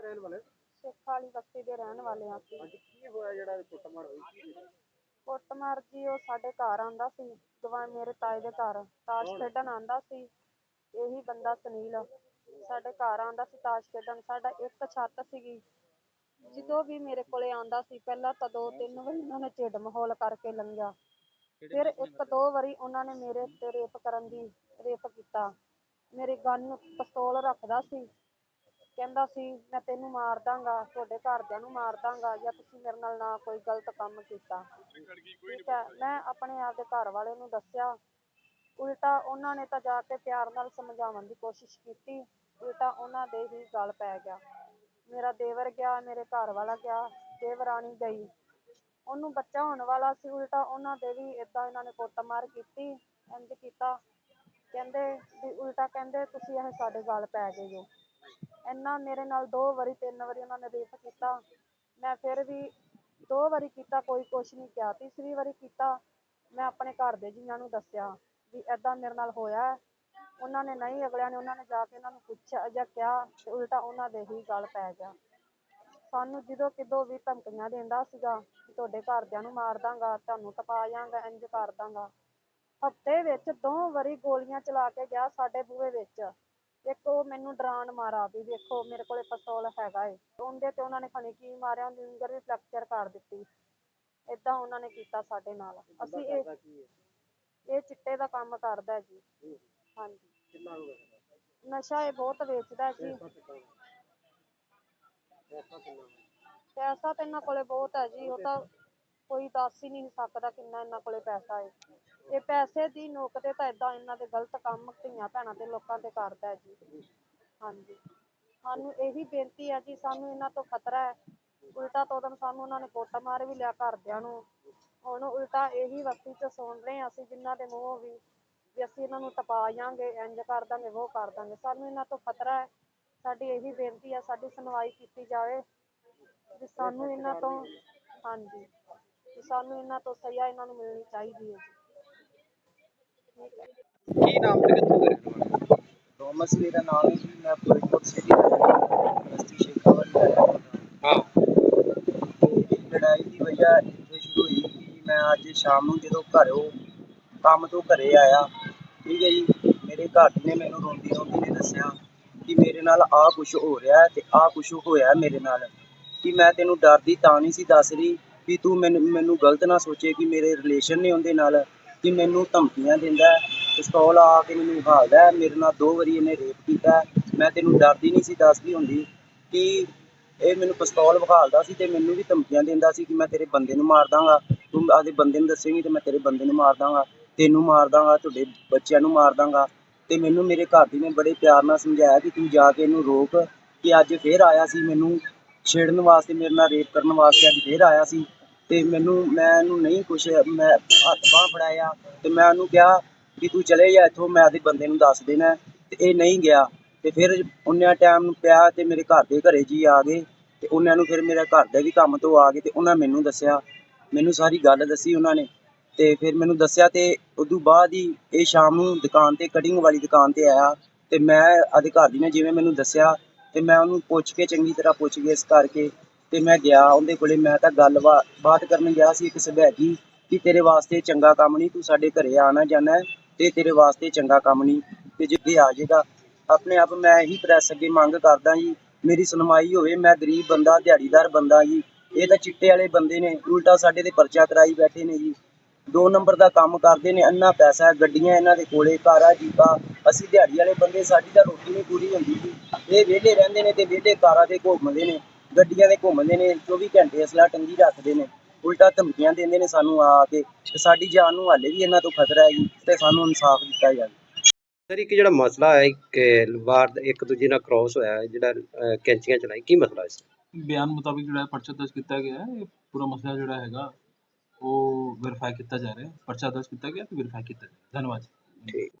ਦੇ ਰਹਿਣ ਵਾਲੇ? ਸਿੱਖ ਵਾਲੀ ਬਸਤੀ ਦੇ ਰਹਿਣ ਵਾਲੇ ਹਾਂ ਅਸੀਂ। ਅੱਜ ਕੀ ਹੋਇਆ ਜਿਹੜਾ ਇਹ ਕੁੱਟਮਾਰ ਹੋਈ ਕੀ ਹੋਇਆ? ਕੁੱਟਮਾਰ ਜੀ ਉਹ ਸਾਡੇ ਘਰ ਆਂਦਾ ਸੀ ਗਵਾ ਮੇਰੇ ਤਾਏ ਦੇ ਘਰ। ਤਾਸ਼ ਖੇਡਣ ਆਂਦਾ ਸੀ ਇਹੀ ਬੰਦਾ ਸੁਨੀਲ। ਸਾਡੇ ਘਰ ਆਂਦਾ ਸੀ ਤਾਸ਼ ਖੇਡਣ। ਸਾਡਾ ਇੱਕ ਛੱਤ ਸੀਗੀ। ਜਦੋਂ ਵੀ ਮੇਰੇ ਕੋਲੇ ਆਂਦਾ ਸੀ ਪਹਿਲਾਂ ਤਾਂ ਦੋ ਤਿੰਨ ਵਾਰੀ ਉਹਨਾਂ ਨੇ ਝਿੜ ਮਾਹੌਲ ਕਰਕੇ ਲੰਘਿਆ। ਫਿਰ ਇੱਕ ਦੋ ਵਾਰੀ ਉਹਨਾਂ ਨੇ ਮੇਰੇ ਤੇ ਰੇਪ ਕਰਨ ਦੀ ਰੇਪ ਕੀਤਾ। ਮੇਰੇ ਗਨ ਨੂੰ ਪਿਸਤੌਲ ਰੱਖਦਾ ਸੀ। ਕਹਿੰਦਾ ਸੀ, ਮੈਂ ਤੈਨੂੰ ਮਾਰ ਦਾਂਗਾ, ਤੁਹਾਡੇ ਘਰਦਿਆਂ ਨੂੰ ਮਾਰ ਦਾਂਗਾ ਜਾਂ ਤੁਸੀਂ ਮੇਰੇ ਨਾਲ ਨਾ ਕੋਈ ਗਲਤ ਕੰਮ ਕੀਤਾ। ਠੀਕ ਹੈ, ਮੈਂ ਆਪਣੇ ਆਪ ਦੇ ਘਰ ਵਾਲੇ ਨੂੰ ਦੱਸਿਆ। ਉਲਟਾ ਉਹਨਾਂ ਨੇ ਤਾਂ ਜਾ ਕੇ ਪਿਆਰ ਨਾਲ ਸਮਝਾਉਣ ਦੀ ਕੋਸ਼ਿਸ਼ ਕੀਤੀ, ਉਲਟਾ ਉਹਨਾਂ ਦੇ ਹੀ ਗਲ ਪੈ ਗਿਆ। ਮੇਰਾ ਦੇਵਰ ਗਿਆ, ਮੇਰੇ ਘਰ ਵਾਲਾ ਗਿਆ, ਦੇਵਰਾਣੀ ਗਈ। ਉਹਨੂੰ ਬੱਚਾ ਹੋਣ ਵਾਲਾ ਸੀ, ਉਲਟਾ ਉਹਨਾਂ ਦੇ ਵੀ ਏਦਾਂ ਇਹਨਾਂ ਨੇ ਕੁੱਟਮਾਰ ਕੀਤੀ, ਇੰਜ ਕੀਤਾ। ਕਹਿੰਦੇ ਵੀ ਉਲਟਾ ਕਹਿੰਦੇ, ਤੁਸੀਂ ਇਹ ਸਾਡੇ ਗਲ ਪੈ ਗਏ ਹੋ ਇੰਨਾ ਮੇਰੇ ਨਾਲ ਦੋ ਵਾਰੀ, ਤਿੰਨ ਵਾਰੀ ਉਹਨਾਂ ਨੇ ਰੇਪ ਕੀਤਾ। ਮੈਂ ਫਿਰ ਵੀ ਦੋ ਵਾਰੀ ਕੀਤਾ, ਕੋਈ ਕੁਛ ਨਹੀਂ ਕਿਹਾ। ਤੀਸਰੀ ਵਾਰੀ ਕੀਤਾ, ਮੈਂ ਆਪਣੇ ਘਰ ਦੇ ਜੀਆਂ ਨੂੰ ਦੱਸਿਆ ਵੀ ਏਦਾਂ ਮੇਰੇ ਨਾਲ ਹੋਇਆ ਉਹਨਾਂ ਨੇ ਨਹੀਂ, ਅਗਲਿਆਂ ਨੇ ਉਹਨਾਂ ਨੇ ਜਾ ਕੇ ਇਹਨਾਂ ਨੂੰ ਪੁੱਛਿਆ ਜਾਂ ਕਿਹਾ ਤੇ ਉਲਟਾ ਉਹਨਾਂ ਦੇ ਹੀ ਗੱਲ ਪੈ ਗਿਆ। ਸਾਨੂੰ ਜਦੋਂ ਕਿਦੋਂ ਵੀ ਧਮਕੀਆਂ ਦਿੰਦਾ ਸੀਗਾ ਕਿ ਤੁਹਾਡੇ ਘਰਦਿਆਂ ਨੂੰ ਮਾਰ ਦਾਂਗਾ, ਤੁਹਾਨੂੰ ਟਪਾ ਜਾਵਾਂਗਾ ਇੰਜ ਕਰ ਦਾਂਗਾ, ਹਫ਼ਤੇ ਵਿੱਚ ਦੋ ਵਾਰੀ ਗੋਲੀਆਂ ਚਲਾ ਕੇ ਗਿਆ ਸਾਡੇ ਬੂਹੇ ਵਿੱਚ। ਇੱਕ ਉਹ ਮੈਨੂੰ ਡਰਾਉਣ ਮਾਰਾ ਵੀ ਵੇਖੋ ਮੇਰੇ ਕੋਲੇ ਪਿਸਤੌਲ ਹੈਗਾ ਏ। ਉਹਦੇ ਤੇ ਉਹਨਾਂ ਨੇ ਖਣੀ ਕੀ ਮਾਰਿਆ ਉਹਦੀ ਉਂਗਲ ਵੀ ਫ੍ਰੈਕਚਰ ਕਰ ਦਿੱਤੀ। ਏਦਾਂ ਉਹਨਾਂ ਨੇ ਕੀਤਾ ਸਾਡੇ ਨਾਲ। ਅਸੀਂ ਇਹ ਇਹ ਚਿੱਟੇ ਦਾ ਕੰਮ ਕਰਦਾ ਹੈ। ਜੀ। ਹਾਂਜੀ। ਕਿੰਨਾ ਹੋ ਗਿਆ ਨਸ਼ਾ ਇਹ ਬਹੁਤ ਵੇਚਦਾ ਹੈ ਜੀ। ਪੈਸਾ ਤਾਂ ਇਹਨਾਂ ਕੋਲੇ ਬਹੁਤ ਹੈ ਜੀ। ਉਹ ਤਾਂ ਕੋਈ ਦੱਸ ਹੀ ਨਹੀਂ ਸਕਦਾ ਕਿੰਨਾ ਇਹਨਾਂ ਕੋਲੇ ਪੈਸਾ ਹੈ ਇਹ ਪੈਸੇ ਦੀ ਨੋਕ ਤੇ ਤਾਂ ਏਦਾਂ ਇਹਨਾਂ ਦੇ ਗਲਤ ਕੰਮ ਧੀਆਂ ਭੈਣਾਂ ਤੇ ਲੋਕਾਂ ਤੇ ਕਰਦਾ ਹੈ ਜੀ। ਹਾਂਜੀ। ਸਾਨੂੰ ਇਹੀ ਬੇਨਤੀ ਹੈ ਜੀ, ਸਾਨੂੰ ਇਹਨਾਂ ਤੋਂ ਖਤਰਾ ਹੈ। ਉਲਟਾ ਤੋਂ ਉਦੋਂ ਸਾਨੂੰ ਉਹਨਾਂ ਨੇ ਕੁੱਟ ਵੀ ਲਿਆ ਘਰਦਿਆਂ ਨੂੰ। ਹੁਣ ਉਲਟਾ ਇਹੀ ਵਕਤੀ ਚ ਸੁਣ ਰਹੇ ਹਾਂ ਅਸੀਂ, ਜਿਨ੍ਹਾਂ ਦੇ ਮੂੰਹੋਂ ਵੀ ਵੀ ਅਸੀਂ ਇਹਨਾਂ ਨੂੰ ਟਪਾ ਜਾਾਂਗੇ, ਇੰਜ ਕਰ ਦਾਂਗੇ, ਉਹ ਕਰ ਦਾਂਗੇ। ਸਾਨੂੰ ਇਹਨਾਂ ਤੋਂ ਖਤਰਾ ਹੈ। ਸਾਡੀ ਇਹੀ ਬੇਨਤੀ ਹੈ, ਸਾਡੀ ਸੁਣਵਾਈ ਕੀਤੀ ਜਾਵੇ। ਵੀ ਸਾਨੂੰ ਇਹਨਾਂ ਤੋਂ, ਹਾਂਜੀ। ਵੀ ਸਾਨੂੰ ਇਹਨਾਂ ਤੋਂ ਸਜ਼ਾ ਇਹਨਾਂ ਨੂੰ ਮਿਲਣੀ ਚਾਹੀਦੀ ਹੈ ਜੀ। ਕੀ ਨਾਮ ਤੇ ਕਿੱਥੋਂ ਦੇ ਰਹਿਣ ਵਾਲੇ ਥੋਮਸ ਮੇਰਾ ਨਾਮ ਹੈ ਜੀ ਮੈਂ ਫਿਰੋਜ਼ਪੁਰ ਸਿਟੀ ਦਾ ਬਸਤੀ ਸ਼ੇਖਾਵਾਲੀ ਦਾ ਰਹਿਣ ਵਾਲਾ ਹਾਂ। ਤੇ ਲੜਾਈ ਦੀ ਵਜ੍ਹਾ ਇੱਥੇ ਸ਼ੁਰੂ ਹੋਈ ਕਿ ਮੈਂ ਅੱਜ ਸ਼ਾਮ ਨੂੰ ਜਦੋਂ ਘਰੋਂ ਕੰਮ ਤੋਂ ਘਰੇ ਆਇਆ ਠੀਕ ਹੈ ਜੀ ਮੇਰੇ ਘਰ ਨੇ ਮੈਨੂੰ ਰੋਂਦੀ ਰੋਂਦੀ ਨੇ ਦੱਸਿਆ ਕਿ ਮੇਰੇ ਨਾਲ ਆਹ ਕੁਝ ਹੋ ਰਿਹਾ ਹੈ ਤੇ ਆਹ ਕੁਝ ਹੋਇਆ ਮੇਰੇ ਨਾਲ। ਕਿ ਮੈਂ ਤੈਨੂੰ ਡਰਦੀ ਤਾਂ ਨਹੀਂ ਸੀ ਦੱਸ ਰਹੀ ਵੀ ਤੂੰ ਮੈਨੂੰ ਮੈਨੂੰ ਗਲਤ ਨਾ ਸੋਚੇ ਕਿ ਮੇਰੇ ਰਿਲੇਸ਼ਨ ਨੇ ਉਹਦੇ ਨਾਲ ਕਿ ਮੈਨੂੰ ਧਮਕੀਆਂ ਦਿੰਦਾ ਪਿਸਤੌਲ ਆ ਕੇ ਮੈਨੂੰ ਹਾਲਦਾ ਮੇਰੇ ਨਾਲ ਦੋ ਵਾਰੀ ਇਹਨੇ ਰੇਪ ਕੀਤਾ ਮੈਂ ਤੈਨੂੰ ਡਰਦੀ ਨਹੀਂ ਸੀ, ਦੱਸਦੀ ਹੁੰਦੀ ਕਿ ਇਹ ਮੈਨੂੰ ਪਿਸਤੌਲ ਵਿਖਾਲਦਾ ਸੀ ਤੇ ਮੈਨੂੰ ਵੀ ਧਮਕੀਆਂ ਦਿੰਦਾ ਸੀ ਕਿ ਮੈਂ ਤੇਰੇ ਬੰਦੇ ਨੂੰ ਮਾਰ ਦਾਂਗਾ। ਤੂੰ ਆਪਦੇ ਬੰਦੇ ਨੂੰ ਦੱਸੇਂਗੀ ਤੇ ਮੈਂ ਤੇਰੇ ਬੰਦੇ ਨੂੰ ਮਾਰ ਦਾਂਗਾ, ਤੈਨੂੰ ਮਾਰ ਦਾਂਗਾ, ਤੁਹਾਡੇ ਬੱਚਿਆਂ ਨੂੰ ਮਾਰ ਦਾਂਗਾ। ਤੇ ਮੈਨੂੰ ਮੇਰੇ ਘਰ ਦੀ ਨੇ ਬੜੇ ਪਿਆਰ ਨਾਲ ਸਮਝਾਇਆ ਕਿ ਤੂੰ ਜਾ ਕੇ ਇਹਨੂੰ ਰੋਕ ਕਿ ਅੱਜ ਫੇਰ ਆਇਆ ਸੀ ਮੈਨੂੰ ਛੇੜਨ ਵਾਸਤੇ, ਮੇਰੇ ਨਾਲ ਰੇਪ ਕਰਨ ਵਾਸਤੇ ਅੱਜ ਫੇਰ ਆਇਆ ਸੀ। ਤੇ ਮੈਨੂੰ, ਮੈਂ ਇਹਨੂੰ ਨਹੀਂ ਕੁਛ, ਮੈਂ ਹੱਥ ਬਾਂਹ ਫੜਾਇਆ ਤੇ ਮੈਂ ਉਹਨੂੰ ਕਿਹਾ ਵੀ ਤੂੰ ਚਲੇ ਜਾ ਇੱਥੋਂ, ਮੈਂ ਆਪਦੇ ਬੰਦੇ ਨੂੰ ਦੱਸ ਦੇਣਾ ਤੇ ਇਹ ਨਹੀਂ ਗਿਆ। ਤੇ ਫਿਰ ਉਹਨਾਂ ਟਾਈਮ ਪਿਆ ਤੇ ਮੇਰੇ ਘਰ ਦੇ ਘਰੇ ਜੀ ਆ ਗਏ ਤੇ ਉਹਨਾਂ ਨੂੰ ਫਿਰ ਮੇਰਾ ਘਰ ਦੇ ਵੀ ਕੰਮ ਤੋਂ ਆ ਗਏ ਤੇ ਉਹਨਾਂ ਮੈਨੂੰ ਦੱਸਿਆ। ਮੈਨੂੰ ਸਾਰੀ ਗੱਲ ਦੱਸੀ ਉਹਨਾਂ ਨੇ ਤੇ ਫਿਰ ਮੈਨੂੰ ਦੱਸਿਆ ਤੇ ਉਦੋਂ ਬਾਅਦ ਹੀ ਇਹ ਸ਼ਾਮ ਨੂੰ ਦੁਕਾਨ ਤੇ, ਕਟਿੰਗ ਵਾਲੀ ਦੁਕਾਨ ਤੇ ਆਇਆ ਤੇ ਮੈਂ ਅਧਿਕਾਰੀ ਨੇ ਜਿਵੇਂ ਮੈਨੂੰ ਦੱਸਿਆ ਤੇ ਮੈਂ ਉਹਨੂੰ ਪੁੱਛ ਕੇ ਚੰਗੀ ਤਰ੍ਹਾਂ ਪੁੱਛ ਗਿਆ ਇਸ ਕਰਕੇ ਤੇ ਮੈਂ ਗਿਆ, ਉਹਦੇ ਕੋਲੇ ਮੈਂ ਤਾਂ ਗੱਲ ਬਾ- ਬਾਤ ਕਰਨ ਗਿਆ ਸੀ ਇੱਕ ਸਬੈਗੀ ਕਿ ਤੇਰੇ ਵਾਸਤੇ ਚੰਗਾ ਕੰਮ ਨਹੀਂ, ਤੂੰ ਸਾਡੇ ਘਰੇ ਆਣਾ ਜਾਣਾ ਤੇ ਤੇਰੇ ਵਾਸਤੇ ਚੰਗਾ ਕੰਮ ਨਹੀਂ, ਤੇ ਜਿੱਦੇ ਆ ਜਾਏਗਾ, ਆਪਣੇ ਆਪ ਮੈਂ ਇਹੀ ਪ੍ਰੈਸ ਅੱਗੇ ਮੰਗ ਕਰਦਾ ਜੀ, ਮੇਰੀ ਸੁਣਵਾਈ ਹੋਵੇ, ਮੈਂ ਗਰੀਬ ਬੰਦਾ, ਦਿਹਾੜੀਦਾਰ ਬੰਦਾ ਜੀ, ਇਹ ਤਾਂ ਚਿੱਟੇ ਵਾਲੇ ਬੰਦੇ ਨੇ, ਉਲਟਾ ਸਾਡੇ ਤੇ ਪਰਚਾ ਕਰਾਈ ਬੈਠੇ ਨੇ ਜੀ। ਦੋ ਨੰਬਰ ਦਾ ਕੰਮ ਕਰਦੇ ਨੇ ਅੰਨਾ ਪੈਸਾ, ਗੱਡੀਆਂ ਇਹਨਾਂ ਦੇ ਕੋਲੇ, ਕਾਰਾ, ਜੀਪਾਂ, ਅਸੀਂ ਦਿਹਾੜੀ ਵਾਲੇ ਬੰਦੇ, ਸਾਡੀ ਤਾਂ ਰੋਟੀ ਨਹੀਂ ਪੂਰੀ ਹੁੰਦੀ ਜੀ। ਇਹ ਵਿਹਲੇ ਰਹਿੰਦੇ ਨੇ ਤੇ ਵਿਹਲੇ ਕਾਰਾਂ ਤੇ ਘੁੰਮਦੇ ਨੇ। ਗੱਡੀਆਂ ਤੇ ਘੁੰਮਦੇ ਨੇ 24 ਘੰਟੇ ਅਸਲਾ ਟੰਗੀ ਰੱਖਦੇ ਨੇ ਉਲਟਾ ਧਮਕੀਆਂ ਦਿੰਦੇ ਨੇ ਸਾਨੂੰ ਆ ਕੇ ਤੇ ਸਾਡੀ ਜਾਨ ਨੂੰ ਹਾਲੇ ਵੀ ਇਹਨਾਂ ਤੋਂ ਖਤਰਾ ਹੈ ਜੀ ਤੇ ਸਾਨੂੰ ਇਨਸਾਫ ਦਿੱਤਾ ਜਾਵੇ। ਸਰ ਇੱਕ ਜਿਹੜਾ ਮਸਲਾ ਹੈ ਕਿ ਵਾਰ ਇੱਕ ਦੂਜੇ ਨਾਲ ਕ੍ਰਾਸ ਹੋਇਆ ਹੈ, ਜਿਹੜਾ ਅਹ, ਕੈਂਚੀਆਂ ਚਲਾਈ ਕੀ ਮਸਲਾ ਇਸ ਬਿਆਨ ਮੁਤਾਬਿਕ ਜਿਹੜਾ ਹੈ ਪਰਚਾ ਦਰਜ ਕੀਤਾ ਗਿਆ ਹੈ ਇਹ ਪੂਰਾ ਮਸਲਾ ਜਿਹੜਾ ਹੈਗਾ ਉਹ ਵੈਰੀਫਾਈ ਕੀਤਾ ਜਾ ਰਿਹਾ ਹੈ। ਪਰਚਾ ਦਰਜ ਕੀਤਾ ਗਿਆ ਤੇ ਵੈਰੀਫਾਈ ਕੀਤਾ ਜਾ ਰਿਹਾ ਧੰਨਵਾਦ ਠੀਕ।